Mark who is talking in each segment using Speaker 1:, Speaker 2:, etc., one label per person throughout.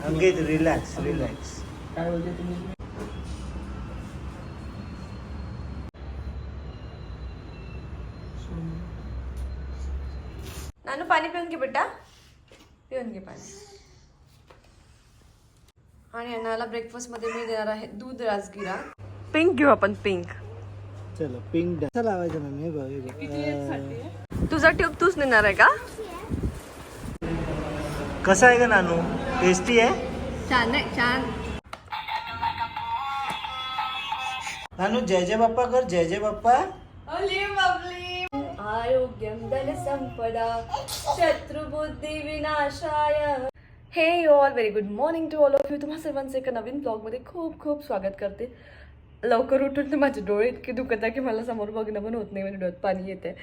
Speaker 1: अंकित relax relax
Speaker 2: काय बोलते तुम्ही?
Speaker 3: नानू पाणी पिऊन घे बेटा. पिऊन घे पाणी. आणि यांना ब्रेकफास्टमध्ये मी देणार आहे दूध राजगिरा. पिंक घेऊ आपण पिंक
Speaker 1: चलो पिंक डा लावायचं मॅम हे बघ हे बघ अं,
Speaker 3: तुझा ट्यूब तूच नेणार आहे का?
Speaker 1: कसं आहे का नानू? टेस्टी आहे
Speaker 3: छान आहे छान
Speaker 1: नानू जय जय बाप्पा कर जय जय बाप्पा।
Speaker 3: आरोग्यम धन संपदा शत्रुबुद्धी विनाशाय। Hey you all very good morning to all of you तुम्हा सर्वांचं एका नवीन ब्लॉगमध्ये खूप खूप स्वागत करते. लवकर उठून तर माझे डोळे इतके दुखत आहे की मला समोर बघणं पण होत नाही म्हणजे डोळ्यात पाणी येते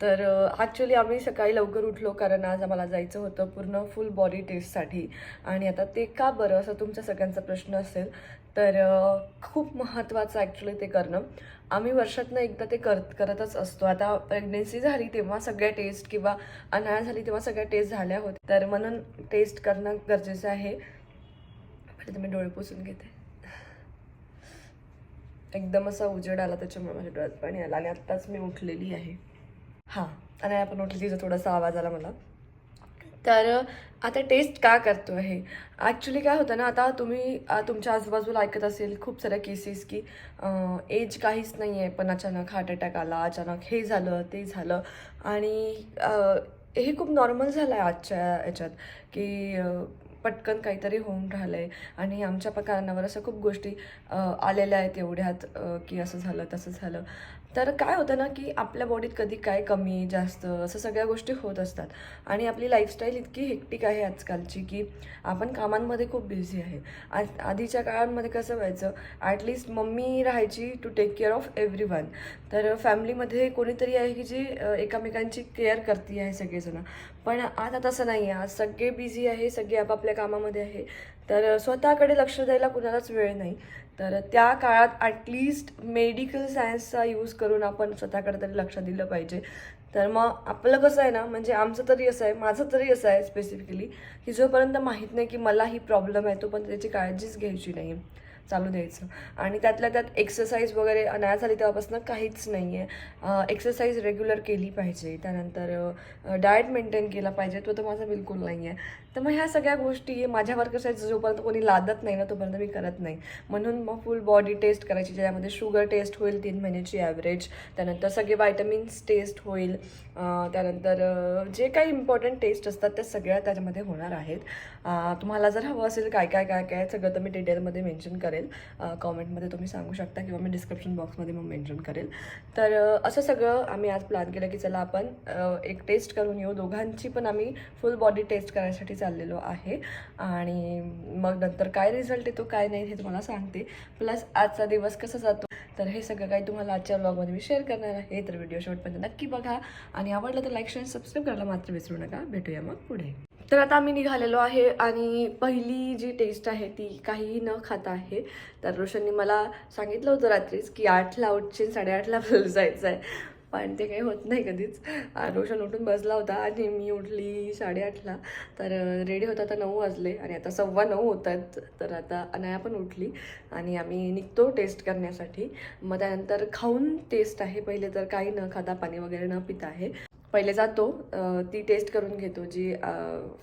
Speaker 3: तर ॲक्च्युली आम्ही सकाळी लवकर उठलो कारण आज आम्हाला जायचं होतं पूर्ण फुल बॉडी टेस्टसाठी आणि आता ते का बरं असं तुमच्या सगळ्यांचा प्रश्न असेल तर खूप महत्त्वाचं ॲक्च्युली ते करणं. आम्ही वर्षातनं एकदा ते कर करतच असतो. आता प्रेग्नेन्सी झाली तेव्हा सगळ्या टेस्ट किंवा अनाळ झाली तेव्हा सगळ्या टेस्ट झाल्या होत्या. तर म्हणून टेस्ट करणं गरजेचं आहे. पहिले मी डोळे पुसून घेते. एकदम असा उजेड आला त्याच्यामुळे माझ्या डोळ्यात पाणी आलं आणि आत्ताच मी उठलेली आहे. हां. आणि आपण उठली तिचा थोडासा आवाज आला मला. तर आता टेस्ट का करतो आहे? ॲक्च्युली काय होतं ना आता तुम्ही तुमच्या आजूबाजूला ऐकत असेल खूप साऱ्या केसेस की एज काहीच नाही आहे पण अचानक हार्ट अटॅक आला अचानक हे झालं ते झालं. आणि हे खूप नॉर्मल झालं आहे आजच्या याच्यात की पटकन काहीतरी होऊन राहिलं आहे आणि आमच्या प कानावर असं खूप गोष्टी आलेल्या आहेत एवढ्यात की असं झालं तसं झालं. तर काय होतं ना की आपल्या बॉडीत कधी काय कमी जास्त असं सगळ्या गोष्टी होत असतात. आणि आपली लाईफस्टाईल इतकी हेक्टिक आहे आजकालची की आपण कामांमध्ये खूप बिझी आहे. आज आधीच्या काळांमध्ये कसं व्हायचं ॲटलिस्ट मम्मी राहायची to take care of every one तर फॅमिलीमध्ये कोणीतरी आहे की जी एकामेकांची एकमेकांची केअर करते आहे सगळेजण. पण आता तसं नाही आहे आज सगळे बिझी आहे सगळे आपापल्या कामामध्ये आहे. तर स्वतःकडे लक्ष द्यायला कुणालाच वेळ नाही. तर त्या काळात ॲटलिस्ट मेडिकल सायन्सचा यूज करून आपण स्वतःकडे तरी लक्ष दिलं पाहिजे. तर मग आपलं कसं आहे ना म्हणजे आमचं तरी असं आहे माझं तरी असं आहे स्पेसिफिकली की जोपर्यंत माहीत नाही की मला ही प्रॉब्लेम आहे तोपर्यंत त्याची काळजीच घ्यायची नाही. चालू द्यायचं. आणि त्यातल्या त्यात एक्सरसाइज वगैरे नाही झाली तेव्हापासून काहीच नाही आहे एक्सरसाइज रेग्युलर केली पाहिजे. त्यानंतर डाएट मेंटेन केला पाहिजे. तो तर माझा बिलकुल नाही आहे तर मग ह्या सगळ्या गोष्टी माझ्यावर कसं आहे, जोपर्यंत कोणी लादत नाही ना तोपर्यंत मी करत नाही. म्हणून मग फुल बॉडी टेस्ट करायची ज्यामध्ये शुगर टेस्ट होईल तीन महिन्याची ॲव्हरेज त्यानंतर सगळे व्हायटमिन्स टेस्ट होईल. त्यानंतर जे काही इम्पॉर्टंट टेस्ट असतात त्या सगळ्या त्याच्यामध्ये होणार आहेत. तुम्हाला जर हवं असेल काय काय काय काय सगळं तर मी डिटेलमध्ये मेन्शन करेल. कॉमेंटमध्ये तुम्ही सांगू शकता किंवा मी डिस्क्रिप्शन बॉक्समध्ये मग मेन्शन करेल. तर असं सगळं आम्ही आज प्लॅन केलं की चला आपण एक टेस्ट करून येऊ. दोघांची पण आम्ही फुल बॉडी टेस्ट करायसाठी चाललेलो आहे. आणि मग नंतर काय रिझल्ट येतो काय नाही हे तुम्हाला सांगते. प्लस आजचा दिवस कसा जातो तर हे सगळं काही तुम्हाला आजच्या ब्लॉगमध्ये मी शेअर करणार आहे. तर व्हिडिओ शेवटपर्यंत नक्की बघा. आणि आवडलं तर लाईक शेअर सबस्क्राईब करायला मात्र विसरू नका. भेटूया मग पुढे. तर आता आम्ही निघालेलो आहे आणि पहिली जी टेस्ट आहे ती काहीही न खाता आहे. तर रोशनने मला सांगितलं होतं रात्रीच की आठला उठशील साडेआठला आपल्याला जायचं आहे पण ते काही होत नाही कधीच. रोशन उठून बसला होता आणि मी उठली साडेआठला तर रेडी होता आता नऊ वाजले आणि आता सव्वा नऊ होत आहेत. तर आता अनाया पण उठली आणि आम्ही निघतो टेस्ट करण्यासाठी. मग त्यानंतर खाऊन टेस्ट आहे. पहिले तर काही न खाता पाणी वगैरे न पिता आहे. पहिले जातो ती टेस्ट करून घेतो जी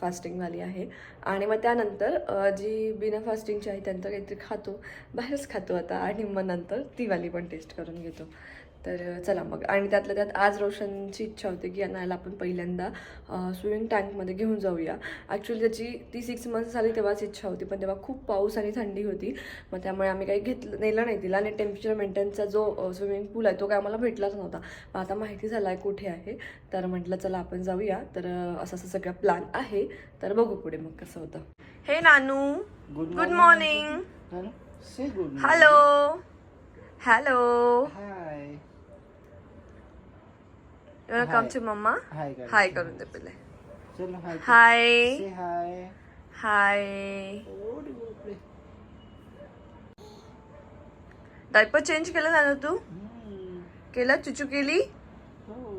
Speaker 3: फास्टिंगवाली आहे. आणि मग त्यानंतर जी बिना फास्टिंगची आहे त्यांचं काहीतरी खातो बाहेरच खातो आता आणि मग नंतर तीवाली पण टेस्ट करून घेतो. तर चला मग. आणि त्यातल्या त्यात आज रोशनची इच्छा होती की यांना आपण पहिल्यांदा स्विमिंग टँकमध्ये घेऊन जाऊया. ॲक्च्युली त्याची ती सिक्स मंथ्स झाली तेव्हाच इच्छा होती पण तेव्हा खूप पाऊस आणि थंडी होती. मग त्यामुळे आम्ही काही घेतलं नेलं नाही तिला. आणि टेम्परेचर मेंटेनचा जो स्विमिंग पूल आहे तो काय आम्हाला भेटलाच नव्हता. मग आता माहिती झाला आहे कुठे आहे. तर म्हटलं चला आपण जाऊया. तर असं असं सगळं प्लॅन आहे. तर बघू पुढे मग कसं होतं. Hey Nanu. Good morning
Speaker 1: good
Speaker 3: hello hello
Speaker 1: hi
Speaker 3: come to mamma
Speaker 1: hi
Speaker 3: करून दे पहिले
Speaker 1: हाय
Speaker 3: हाय
Speaker 1: हाय.
Speaker 3: डायपर चेंज केलं ना तू. केलं? चुचू केली?
Speaker 1: हो.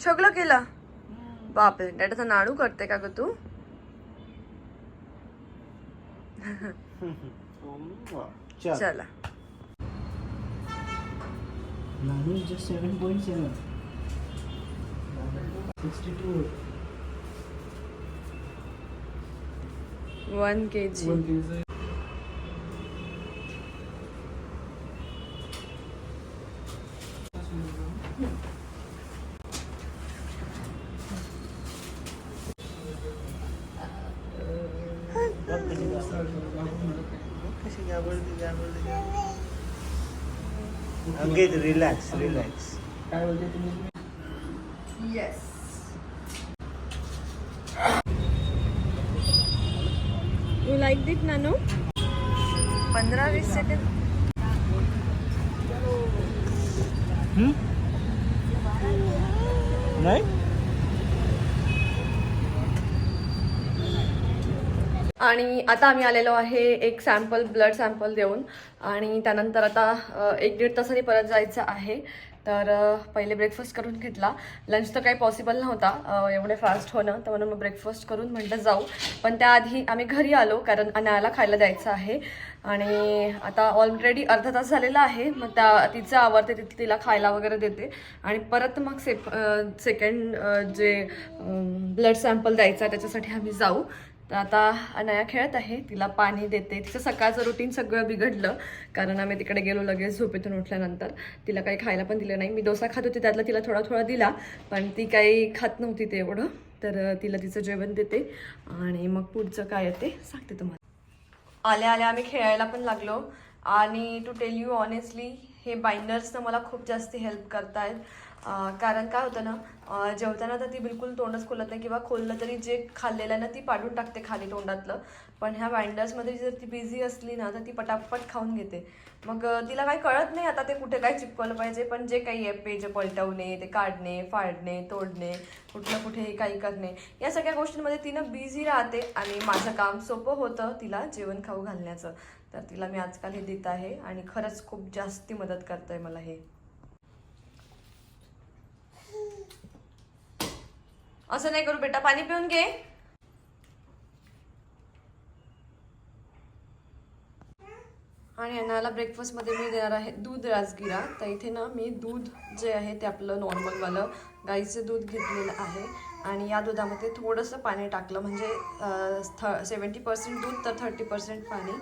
Speaker 3: सगळं केलं. बापरे डॅडाचा नाडू करते का ग तू?
Speaker 1: चल. Seven point seven sixty two
Speaker 3: one K G
Speaker 1: कशी घाबरते घाबरते Ankit relax relax
Speaker 3: yes you like that Nano पंधरा वीस सेकंड
Speaker 1: नाही?
Speaker 3: आणि आता आम्ही आलेलो आहे एक सॅम्पल ब्लड सॅम्पल देऊन. आणि त्यानंतर आता एक दीड तासांनी परत जायचं आहे. तर पहिले ब्रेकफास्ट करून घेतला. लंच तर काही पॉसिबल नव्हता. एवढे फास्ट होणं. तर म्हणून मग ब्रेकफास्ट करून म्हटलं जाऊ. पण त्याआधी आम्ही घरी आलो कारण अनायाला खायला द्यायचं आहे. आणि आता ऑलरेडी अर्धा तास झालेला आहे. मग त्या तिचं आवडते तिथे तिला खायला वगैरे देते. आणि परत मग सेप सेकंड जे ब्लड सॅम्पल द्यायचा त्याच्यासाठी आम्ही जाऊ. तर आता अनाया खेळत आहे. तिला पाणी देते. तिचं सकाळचं रुटीन सगळं बिघडलं. कारण आम्ही तिकडे गेलो लगेच झोपेतून उठल्यानंतर. तिला काही खायला पण दिलं नाही. मी डोसा खात होती. त्यातला तिला थोडा थोडा दिला. पण ती काही खात नव्हती ते एवढं. तर तिला तिचं जेवण देते. आणि मग पुढचं काय आहे ते सांगते तुम्हाला. आल्या आल्या आम्ही खेळायला पण लागलो. आणि टू टेल यू ऑनेस्टली हे बाइंडर्सनं मला खूप जास्त हेल्प करतायत. कारण काय होतं ना जेवताना तर ती बिलकुल तोंडच खोलत नाही किंवा खोललं तरी जे खाल्लेलं आहे ना ती पाडून टाकते खाली तोंडातलं. पण ह्या वाइंडर्समध्ये जर ती बिझी असली ना तर ती पटापट खाऊन घेते. मग तिला काही कळत नाही आता ते कुठे काय चिपकवलं पाहिजे पण जे काही आहे पेज पलटवणे ते काढणे फाडणे तोडणे कुठलं कुठेही काही करणे या सगळ्या गोष्टींमध्ये तिनं बिझी राहते आणि माझं काम सोपं होतं तिला जेवण खाऊ घालण्याचं. तर तिला मी आजकाल हे देत आहे आणि खरंच खूप जास्ती मदत करतंय मला हे. असं नाही करू बेटा पाणी पिऊन घे. आणि अनाला ब्रेकफास्टमध्ये मी देणार आहे दूध राजगिरा. तर इथे ना मी दूध जे आहे ते आपलं नॉर्मलवालं गाईचं दूध घेतलेलं आहे. आणि या दुधामध्ये थोडंसं पाणी टाकलं म्हणजे थ सेवन्टी पर्सेंट दूध तर थर्टी पर्सेंट पाणी.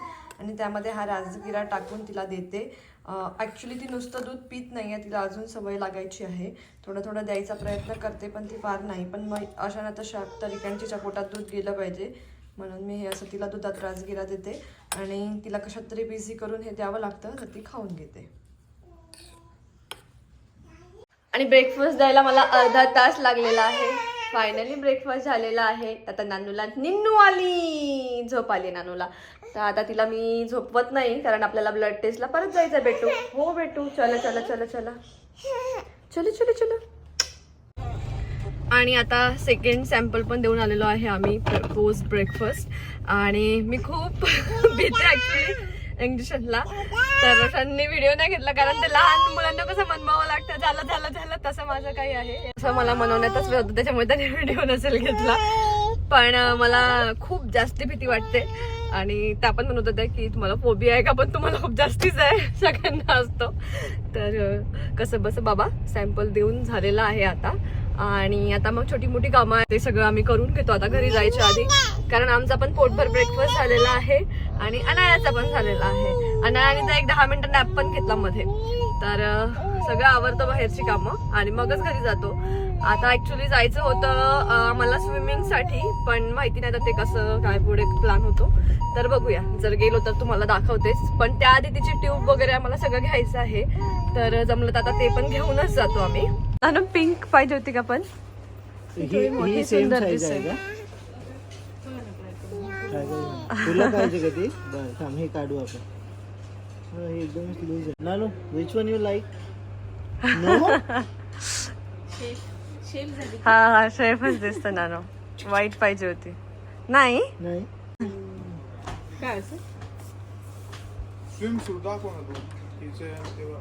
Speaker 3: आणि त्यामध्ये हा राजगिरा टाकून तिला देते. ॲक्च्युली ती नुसतं दूध पित नाही आहे तिला अजून सवय लागायची आहे. थोडं थोडं द्यायचा प्रयत्न करते पण ती फार नाही. पण मग अशा ना तशा तरीक्यांच्या पोटात दूध गेलं पाहिजे. म्हणून मी हे असं तिला दुधात राजगिरा देते आणि तिला कशात तरी बिझी करून हे द्यावं लागतं तर ती खाऊन घेते. आणि ब्रेकफास्ट द्यायला मला अर्धा तास लागलेला आहे. फायनली ब्रेकफास्ट झालेला आहे. आता नानूला निन्नू आली! झोप आली नानूला. तर आता तिला मी झोपवत नाही कारण आपल्याला ब्लड टेस्टला परत जायचं आहे बेटू हो बेटू चला चला चला चला. चलो चलो चलो. आणि आता सेकंड सॅम्पल पण देऊन आलेलो आहे आम्ही पोस्ट ब्रेकफास्ट आणि मी खूप भीते ऍक्च्युली इंजेक्शनला तर त्यांनी व्हिडिओ नाही घेतला कारण ते लहान मुलांना कसं मनवावं लागतं. झालं झालं झालं तसं माझं काही आहे. असं मला मनवण्यातच वेळ होतं. त्याच्यामुळे त्यांनी व्हिडिओ नसेल घेतला. पण मला खूप जास्त भीती वाटते. आणि त्या पण म्हणत होत्या की तुम्हाला फोबी आहे का? पण तुम्हाला खूप जास्तीच आहे. सगळ्यांना असतो. तर कसं बस बाबा सॅम्पल देऊन झालेलं आहे आता. आणि आता मग छोटी मोठी कामं आहे ते सगळं आम्ही करून घेतो. आता घरी जायच्या आधी. कारण आमचा पण पोटभर ब्रेकफास्ट झालेला आहे आणि अनायाचा पण झालेला आहे. अनायाने तर एक दहा मिनिटं नॅप पण घेतला मध्ये. तर सगळं आवडतं बाहेरची कामं आणि मगच घरी जातो. आता ऍक्च्युली जायचं होतं मला स्विमिंगसाठी पण माहिती नाही तर ते कसं काय पुढे प्लॅन होतो. तर बघूया. जर गेलो तर तुम्हाला दाखवतेच. पण त्याआधी तिची ट्यूब वगैरे आम्हाला सगळं घ्यायचं आहे. तर जमलं तर आता ते पण घेऊनच जातो आम्ही. आणि पिंक पाहिजे होती का पण?
Speaker 1: ही
Speaker 3: थोडी मोठी
Speaker 1: ही सेम
Speaker 3: सुंदर
Speaker 1: साईज आहे
Speaker 3: दिसेल.
Speaker 1: का? Try करू? ना. तुला पाहिजे का ती? बरं थांब हे काढू आपण. हो, एकदमच लूज आहे. Nanu which one you like no
Speaker 3: हा हा शेफच दिसत नानो. वाईट पाहिजे होती. नाही?
Speaker 1: नाही?
Speaker 2: स्विम सूट दाखव ना तू. तिचे तेव्हा.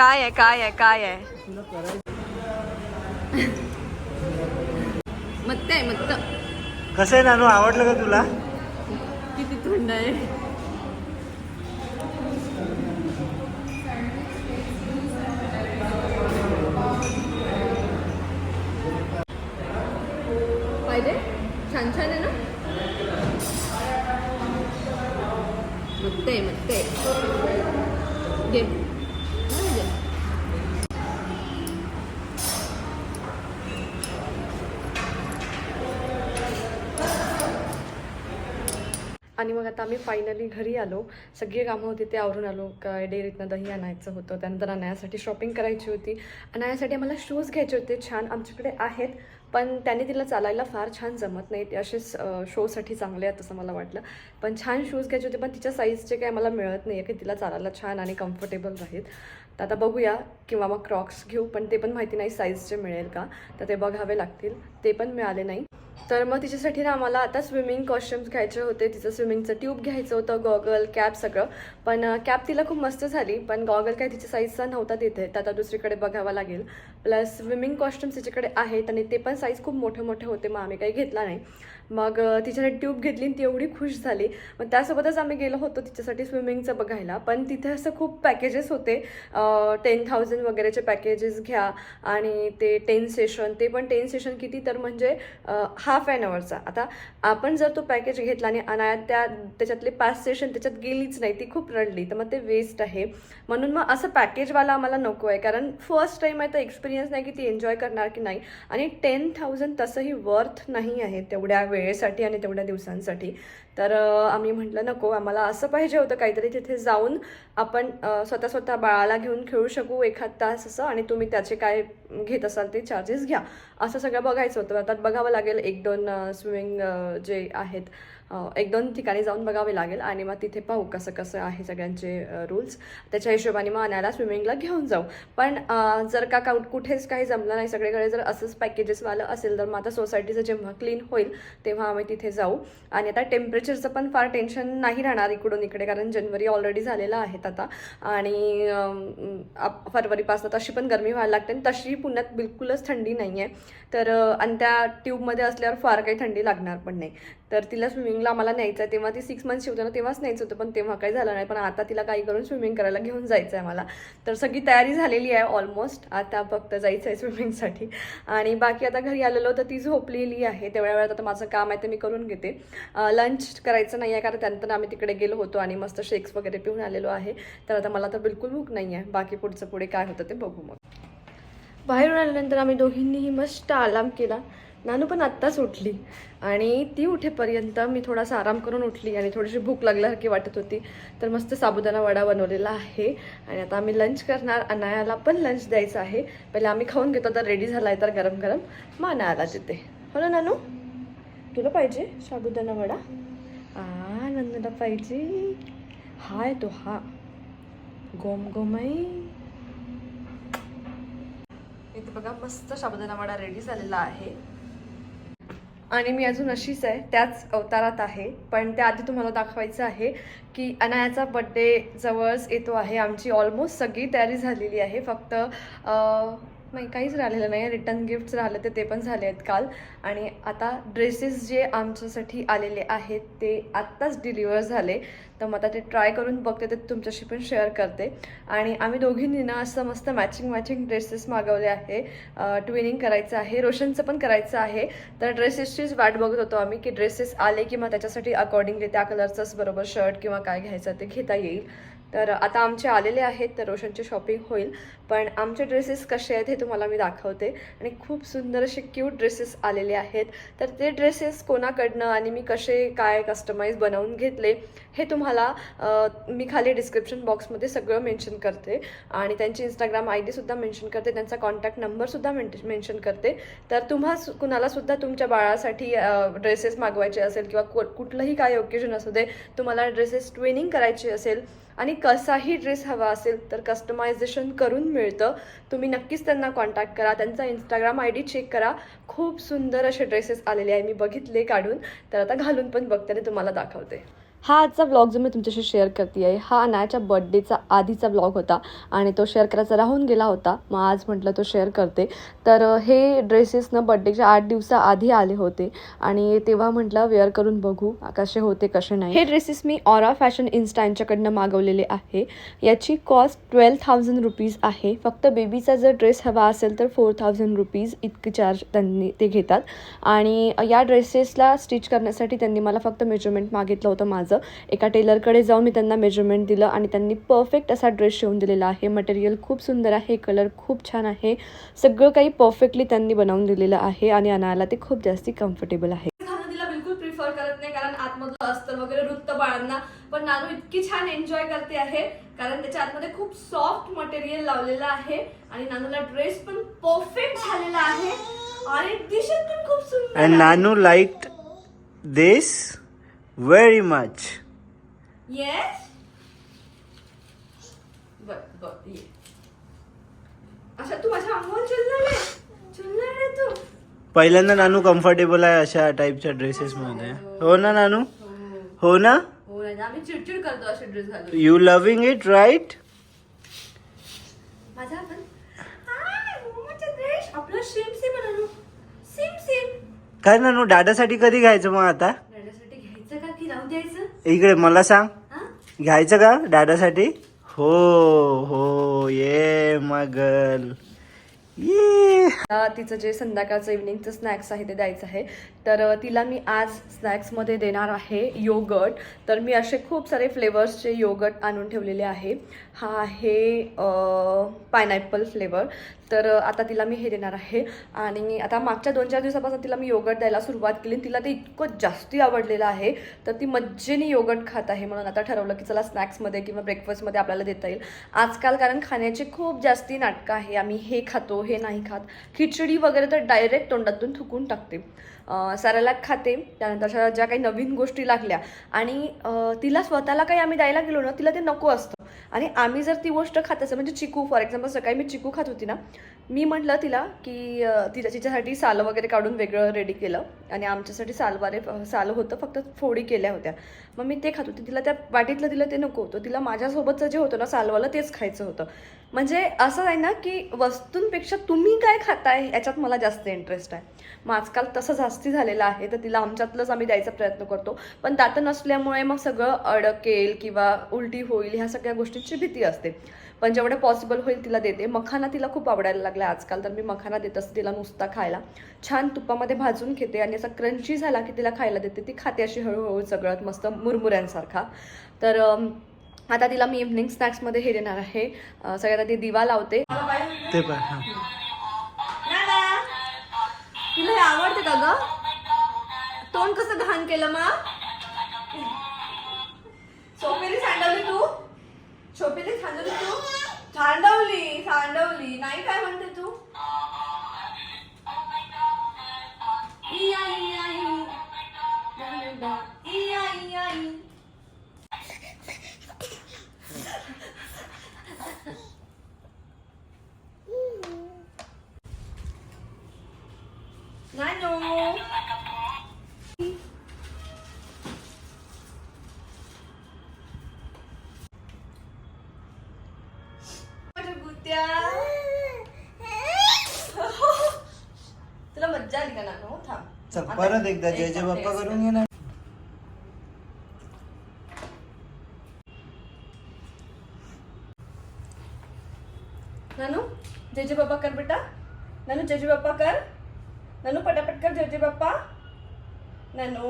Speaker 3: काय आहे काय आहे काय आहे? मत्त आहे मत्त.
Speaker 1: कसं आहे नानू आवडलं का तुला?
Speaker 3: किती थंड आहे. पाहिजे? छान छान आहे ना मत्ते मत्ते घे हा, घे. आणि मग आता आम्ही फायनली घरी आलो. सगळी कामं होती ते आवरून आलो. काय डेअरीतनं दही आणायचं होतं. त्यानंतर अनायासाठी शॉपिंग करायची होती. अनायासाठी आम्हाला शूज घ्यायचे होते. छान आमच्याकडे आहेत पण त्याने तिला चालायला फार छान जमत नाही. ते असेच शोसाठी चांगले आहेत असं मला वाटलं. पण छान शूज घ्यायचे होते पण तिच्या साईजचे काय मला मिळत नाही आहे की तिला चालायला छान आणि कम्फर्टेबल राहील. तर आता बघूया किंवा मग क्रॉक्स घेऊ पण ते पण माहिती नाही साईजचे मिळेल का. तर ते बघावे लागतील. ते पण मिळाले नाही. तर मग तिच्यासाठी ना आम्हाला आता स्विमिंग कॉस्ट्युम्स घ्यायचे होते. तिचं स्विमिंगचं ट्यूब घ्यायचं होतं गॉगल कॅप सगळं. पण कॅप तिला खूप मस्त झाली. पण गॉगल काय तिच्या साईजचा नव्हता तिथे. तर आता दुसरीकडे बघावं लागेल. प्लस स्विमिंग कॉस्ट्युम्स तिच्याकडे आहेत आणि ते पण साईज खूप मोठे मोठे होते. मग आम्ही काही घेतला नाही. मग तिच्याने ट्यूब घेतली आणि ती एवढी खुश झाली. मग त्यासोबतच आम्ही गेलो होतो तिच्यासाठी स्विमिंगचं बघायला. पण तिथे असं खूप पॅकेजेस होते. टेन थाउजंड वगैरेचे पॅकेजेस घ्या आणि ते टेन सेशन ते पण टेन सेशन किती? तर म्हणजे हाफ ॲन आवरचा आता आपण जर तो पॅकेज घेतला आणि अनायात त्या त्याच्यातले पाच सेशन त्याच्यात गेलीच नाही ती खूप रडली तर मग ते वेस्ट आहे. म्हणून मग असं पॅकेजवाला आम्हाला नको आहे कारण फर्स्ट टाईम आहे तर एक्सपिरियन्स नाही की ती एन्जॉय करणार की नाही. आणि टेन थाउजंड तसंही वर्थ नाही आहे तेवढ्या वेळेसाठी आणि तेवढ्या दिवसांसाठी. तर आम्ही म्हटलं नको आम्हाला असं पाहिजे होतं काहीतरी तिथे जाऊन आपण स्वतः स्वतः बाळाला घेऊन खेळू शकू एखाद तास असं आणि तुम्ही त्याचे काय घेत असाल ते चार्जेस घ्या. असं सगळं बघायचं होतं. आता बघावं लागेल एक दोन स्विमिंग जे आहेत. एक दोन ठिकाणी जाऊन बघावे लागेल आणि मग तिथे पाहू कसं कसं आहे सगळ्यांचे रूल्स त्याच्या हिशोबाने मग आणायला स्विमिंगला घेऊन जाऊ. पण जर का काउ कुठेच काही जमलं नाही सगळीकडे जर असंच पॅकेजेसवालं असेल तर मग आता सोसायटीचं जेव्हा क्लीन होईल तेव्हा आम्ही तिथे जाऊ. आणि आता टेम्परेचरचं पण फार टेन्शन नाही राहणार इकडून इकडे कारण जनवरी ऑलरेडी झालेलं आहेत आता. आणि फरवरीपासून तशी पण गरमी व्हायला लागते आणि तशी पुण्यात बिलकुलच थंडी नाही आहे तर आणि त्या ट्यूबमध्ये असल्यावर फार काही थंडी लागणार पण नाही. तर तिला स्विमिंगला आम्हाला न्यायचं आहे तेव्हा ती सिक्स मंथ्स होतं ना तेव्हाच न्यायचं होतं पण तेव्हा काही झालं नाही. पण आता तिला काही करून स्विमिंग करायला घेऊन जायचं आहे मला. तर सगळी तयारी झालेली आहे ऑलमोस्ट आता फक्त जायचं आहे स्विमिंगसाठी आणि बाकी आता घरी आलेलो तर ती झोपलेली आहे. तेवढ्या वेळात आता माझं काम आहे ते मी करून घेते. लंच करायचं नाही आहे कारण त्यानंतर आम्ही तिकडे गेलो होतो आणि मस्त शेक्स वगैरे पिऊन आलेलो आहे. तर आता मला तर बिलकुल भूक नाही आहे. बाकी पुढचं पुढे काय होतं ते बघू मग. बाहेरून आल्यानंतर आम्ही दोघींनीही मस्त आलाम केला. नानू पण आत्ताच उठली. आणि ती उठेपर्यंत मी थोडासा आराम करून उठली आणि थोडीशी भूक लागल्यासारखी वाटत होती. तर मस्त साबुदाणा वडा बनवलेला आहे. आणि आता आम्ही लंच करणार. अनायाला पण लंच द्यायचं आहे. पहिले आम्ही खाऊन घेतो. तर रेडी झाला आहे तर गरम गरम. मग अनायाला देते. हो ना नानू? तुला पाहिजे साबुदाणा वडा? आ नंदूला पाहिजे. हा आहे तो हा. गोम गोमाई. इथे बघा मस्त साबुदाणा वडा रेडी झालेला आहे. आणि मी अजून अशीच आहे त्याच अवतारात आहे. पण त्याआधी तुम्हाला दाखवायचं आहे की अनायाचा बड्डे जवळच येतो आहे. आमची ऑलमोस्ट सगळी तयारी झालेली आहे. फक्त नाही काहीच राहिलेलं नाही. रिटर्न गिफ्ट्स राहिलं ते ते पण झाले आहेत काल. आणि आता ड्रेसेस जे आमच्यासाठी आलेले आहेत ते आत्ताच डिलिव्हर झाले. तर मग आता ते ट्राय करून बघते ते तुमच्याशी पण शेअर करते. आणि आम्ही दोघींनी ना असं मस्त मॅचिंग मॅचिंग ड्रेसेस मागवले आहे. ट्विनिंग करायचं आहे. रोशनचं पण करायचं आहे. तर ड्रेसेसचीच वाट बघत होतो आम्ही की ड्रेसेस आले की मग त्याच्यासाठी अकॉर्डिंगली त्या कलरचंच बरोबर शर्ट किंवा काय घ्यायचं ते घेता येईल. तर आता आमचे आलेले आहेत तर रोशनची शॉपिंग होईल. पण आमचे ड्रेसेस कसे आहेत हे तुम्हाला मी दाखवते. आणि खूप सुंदर असे क्यूट ड्रेसेस आलेले आहेत. तर ते ड्रेसेस कोणाकडनं आणि मी कसे काय कस्टमाइज बनवून घेतले हे तुम्हाला मी खाली डिस्क्रिप्शन बॉक्समध्ये सगळं मेन्शन करते. आणि त्यांची इंस्टाग्राम आय डीसुद्धा मेन्शन करते. त्यांचा कॉन्टॅक्ट नंबरसुद्धा मेन्शन करते. तर तुम्हा कुणालासुद्धा तुमच्या बाळासाठी ड्रेसेस मागवायचे असेल किंवा कुठलंही काय ओकेजन असू दे तुम्हाला ड्रेसेस ट्विनिंग करायची असेल आणि कसाही ड्रेस हवा असेल तर कस्टमायझेशन करून मिळतं. तुम्ही नक्कीच त्यांना कॉन्टॅक्ट करा. त्यांचा इंस्टाग्राम आय डी चेक करा. खूप सुंदर असे ड्रेसेस आलेले आहे. मी बघितले काढून. तर आता घालून पण बघते आणि तुम्हाला दाखवते. हा आजचा ब्लॉग जो मी तुमच्याशी शेअर करते आहे हा अनायाच्या बड्डेचा आधीचा ब्लॉग होता आणि तो शेअर करायचा राहून गेला होता. मग आज म्हटलं तो शेअर करते. तर हे ड्रेसेस ना बड्डेच्या आठ दिवसाआधी आले होते आणि तेव्हा म्हटलं वेअर करून बघू कसे होते कसे नाही. हे ड्रेसेस मी ऑरा फॅशन इन्स्टा यांच्याकडनं मागवलेले आहे. याची कॉस्ट ट्वेल्व थाउजंड रुपीज आहे. फक्त बेबीचा जर ड्रेस हवा असेल तर फोर थाउजंड रुपीज इतके चार्ज त्यांनी ते घेतात. आणि या ड्रेसेसला स्टिच करण्यासाठी त्यांनी मला फक्त मेजरमेंट मागितलं होतं माझं. एका टेलरकडे जाऊन मी त्यांना मेजरमेंट दिलं आणि त्यांनी परफेक्ट असा ड्रेस शिवून दिलेला आहे. मटेरियल खूप सुंदर आहे कलर खूप छान आहे. सगळं काही परफेक्टली त्यांनी बनवून दिलेलं आहे आणि अनायला ते खूप जास्ती कम्फर्टेबल आहे. प्रिफर करत नाही कारण आतमधलं अस्तर वगैरे वृत्त बाळांना. पण नानू इतकी छान एन्जॉय करते आहे कारण त्याच्या आतमध्ये खूप सॉफ्ट मटेरियल लावलेलं आहे आणि नानूला ड्रेस पण परफेक्ट झालेला आहे. आणि दिसत पण खूप सुंदर.
Speaker 1: Nanu like this very much
Speaker 3: yes बर बर ये अच्छा तू माझ्या अंगावर चलणार आहे? चलणार आहे तू?
Speaker 1: पहिल्यांदा नानू कम्फर्टेबल आहे अशा टाईपच्या ड्रेसेस मध्ये. हो. ना नानू? हो. ना?
Speaker 3: हो नाही आम्ही चिडचिड करतो असे ड्रेस घालून.
Speaker 1: यू लव्हिंग इट राईट
Speaker 3: माझा आपण हाय, मोमोचा ड्रेस आपला सेम सेम बनवलो सेम सेम
Speaker 1: काय नानू दादासाठी कधी घ्यायचं मग आता
Speaker 3: रडासाठी घ्यायचं का की राहू द्यायचं
Speaker 1: इकडे मला सांग.
Speaker 3: हा?
Speaker 1: घ्यायचं का दादासाठी? हो हो ये मगल. ये.
Speaker 3: तिचं जे संध्याकाळचं इव्हनिंगचं स्नॅक्स आहे ते द्यायचं आहे. तर तिला मी आज स्नॅक्समध्ये देणार आहे योगट तर मी असे खूप सारे फ्लेवर्सचे योगट आणून ठेवलेले आहे. हा आहे पायनॅपल फ्लेवर तर आता तिला मी हे देणार आहे. आणि आता मागच्या दोन चार दिवसापासून तिला मी योगट द्यायला सुरुवात केली. तिला ते इतकं जास्ती आवडलेलं आहे तर ती मज्जेने योगट खात आहे म्हणून आता ठरवलं की चला स्नॅक्समध्ये किंवा ब्रेकफास्टमध्ये आपल्याला देता येईल. आजकाल कारण खाण्याचे खूप जास्ती नाटकं आहे. आम्ही हे खातो हे नाही खात. खिचडी वगैरे तर डायरेक्ट तोंडातून थुकून टाकते. सॅरॅलॅक खाते. त्यानंतर अशा ज्या काही नवीन गोष्टी लागल्या आणि तिला स्वतःला काही आम्ही द्यायला गेलो ना तिला ते नको असतं. आणि आम्ही जर ती गोष्ट खात असेल म्हणजे चिकू फॉर एक्झाम्पल सकाळी मी चिकू खात होती ना मी म्हटलं तिला की तिला तिच्या तिच्यासाठी सालं वगैरे काढून वेगळं रेडी केलं. आणि आमच्यासाठी सालवारे सालं होतं फक्त फोडी केल्या होत्या. मग मी ते खात. होते तिला त्या वाटीतलं तिला ते नको होतं. तिला माझ्यासोबतचं जे होतं ना सालवालं तेच खायचं होतं. म्हणजे असं आहे ना की वस्तूंपेक्षा तुम्ही काय खाताय याच्यात मला जास्त इंटरेस्ट आहे. मग आजकाल तसं जास्ती झालेलं आहे तर तिला आमच्यातलंच आम्ही द्यायचा प्रयत्न करतो. पण दातं नसल्यामुळे मग सगळं अडकेल किंवा उलटी होईल ह्या सगळ्या गोष्टींची भीती असते. पण जेवढं पॉसिबल होईल तिला देते. मखाना तिला खूप आवडायला लागला आजकाल. तर मी मखाना देत असते तिला नुसता खायला. छान तुपामध्ये भाजून घेते आणि असा क्रंची झाला की तिला खायला देते. ती खाते अशी हळूहळू सगळ्यात मस्त मुरमुऱ्यांसारखा. तर आता तिला मी इव्हनिंग स्नॅक्समध्ये हे देणार आहे. सगळ्यात आधी दिवा लावते.
Speaker 1: ते पण हा.
Speaker 3: तुला हे आवडते का ग? तोंड कसं घाण केलं मा? काय म्हणते मज्जा आली का नानू? थांब.
Speaker 1: चल
Speaker 3: आता
Speaker 1: परत एकदा
Speaker 3: एक
Speaker 1: जय जय बाप्पा. करून घे ना.
Speaker 3: नानू जय जय बाप्पा कर बेटा. नानू जय जय बाप्पा कर. नानू पटापट कर जय जय बाप्पा. नानू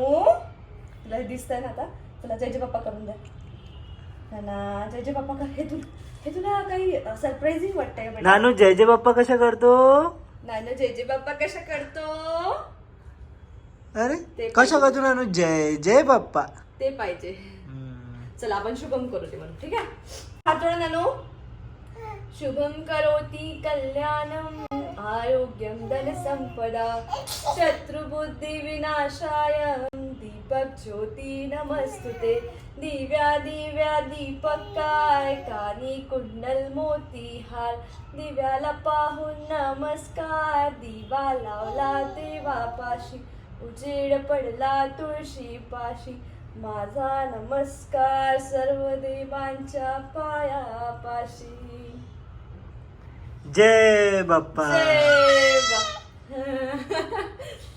Speaker 3: तुला हे दिसतंय ना आता? तुला जय जय बाप्पा करून द्या. नाना जय जय बाप्पा कर. हे तू हे तुला काही सरप्राईजिंग वाटतंय बेटा?
Speaker 1: नानू जय जय बाप्पा कशा करतो?
Speaker 3: नानू जय जय बाप्पा कशा करतो?
Speaker 1: अरे
Speaker 3: ते
Speaker 1: कशा करतो नानू? जय जय बाप्पा.
Speaker 3: ते पाहिजे. चला आपण शुभम करू ते म्हणून ठीक आहे? हात जोडा नानू. शुभम करोति कल्याणम आरोग्यम धन संपदा शत्रुबुद्धी विनाशाय दीपक ज्योती नमस्तुते दिव्या दिव्या दीपकाय कानी कुंडल मोती हार दिव्याला पाहून नमस्कार दिवा लावला देवापाशी उजेड पडला तुळशी पाशी। माझा नमस्कार सर्व देवांच्या पायापाशी।
Speaker 1: जय बाप्पा!
Speaker 3: जय